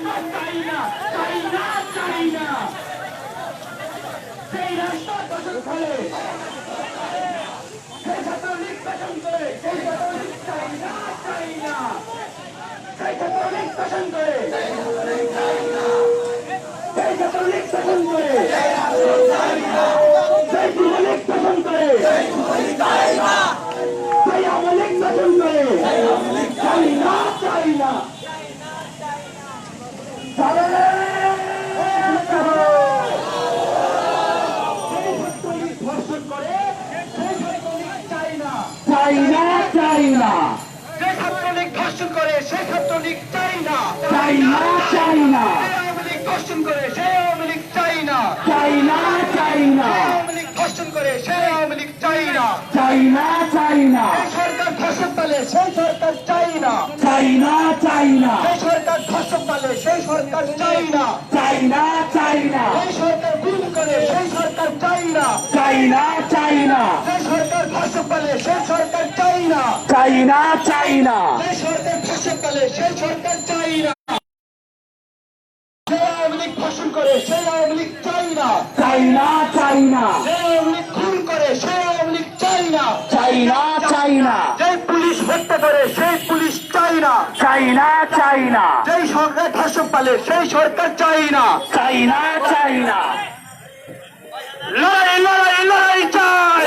চাই না চাই না চাই না সেই রাস্তা দখল করে সেই ছাত্রলীগ শাসন করে সেই ছাত্রলীগ চাই না চাই না সেই ছাত্রলীগ শাসন করে সেই ছাত্রলীগ শাসন করে সেই যুবলীগ শাসন করে সেই আওয়ামী লীগ শাসন করে চাই না চাই না চালে ধর্ষণ করে সেই ছাত্রলীগ চাই না চাই না চাই না যে ছাত্রলীগ ধর্ষণ করে ছাত্রলীগ চাই না চাই না চাই না আওয়ামী লীগ ধর্ষণ করে সে আওয়ামী লীগ চাই না চাই না চাই না আওয়ামী লীগ ধর্ষণ করে সে আওয়ামী লীগ চাই না চাই না চাই না সরকার ধর্ষণ পালে সেই সরকার চাই না চাই না চাই না সরকার ধর্ষণ পালে সেই সরকার চাই না চাই না চাই না সরকার গুম করে সেই সরকার চাই না চাই না চাই না সেই সরকার চাই না চাই না চাই না যে সরকার ধর্ষণ পালে সেই সরকার চাই না যে আওয়ামী লীগ ধর্ষণ করে সেই আওয়ামী লীগ চাই না চাই না চাই না যে আওয়ামী লীগ খুন করে সেই আওয়ামী লীগ চাই না চাই না চাই না যে পুলিশ হত্যা করে সেই পুলিশ চাই না চাই না চাই না যেই সরকার ধর্ষণ পালে সেই সরকার চাই না চাই না চাই না লড়াই লড়াই লড়াই চাই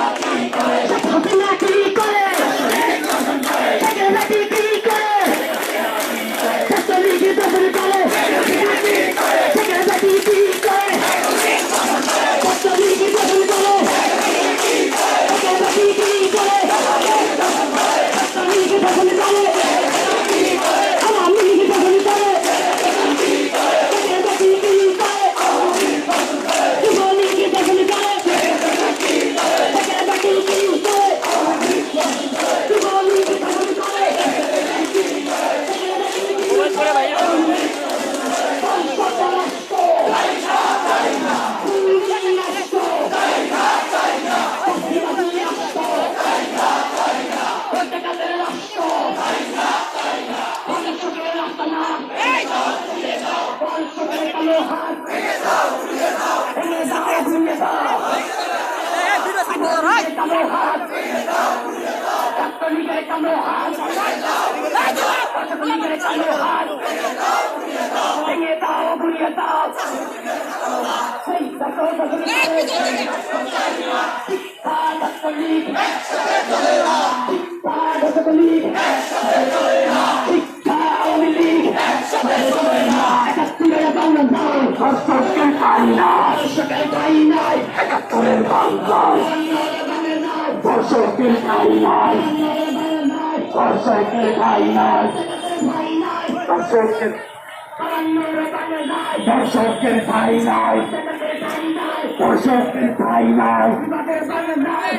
শেখ ভেঙে দাও ঘুরিয়ে দাও সেই দেখো একাত্তরের বাংলায় দর্শকের ঠাই নাই দর্শকের ঠাই নাই দর্শকের দর্শকের ঠাই নাই দর্শকের ঠাই নাই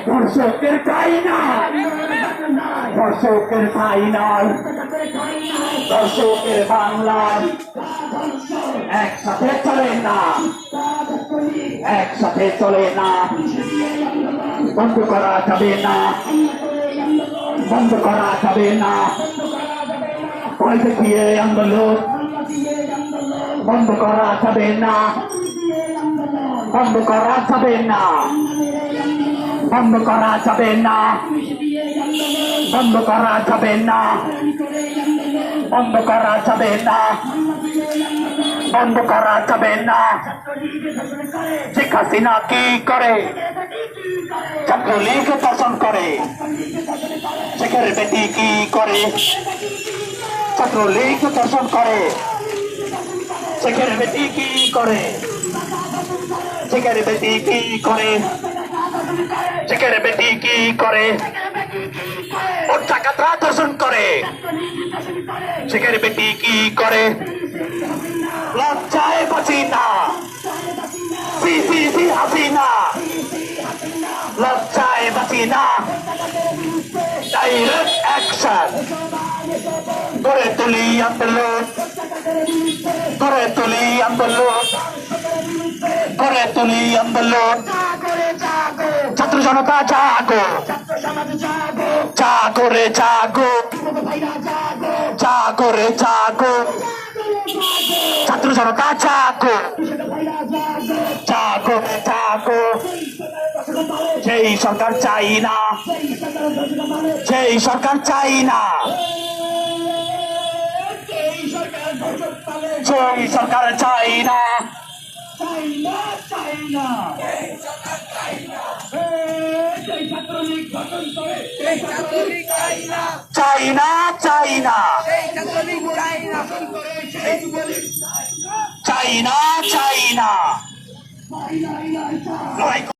দর্শকের ঠাই নাই দর্শকের ঠাই নাই দর্শকের বাংলায় একসাথে চলে না একসাথে চলে না বন্ধ করা যাবে না বন্ধ করা যাবে না ভয় দেখিয়ে আন্দোলন। বন্ধ করা যাবে না। বন্ধ করা যাবে না। বন্ধ করা যাবে না। বন্ধ করা যাবে না। বন্ধ করা যাবে না। বন্ধ করা যাবে না। শেখ হাসিনা কি করে? ছাত্রলীগ শাসন করে। শেখের বেটি কি করে? ছাত্রলীগ দর্শন করে। সেখানে বেটি কি করে? সেখানে বেটি কি করে? সেখানে বেটি কি করে? দর্শন করে। বেটি কি লজ্জায় বাঁচি না। না। ডাইরেক্ট অ্যাকশন করে তুলি আন্দোলন করে তুলি আন্দোলন করে তুলি আন্দোলন ছাত্র জনতা, জাগো। জাগো রে, জাগো। জাগো রে, জাগো। ছাত্র জনতা, জাগো। জাগো সরকার চাই না। সেই সরকার চাই না। সেই সরকার চাই না। চাই না চাই না। চাই না চাই না।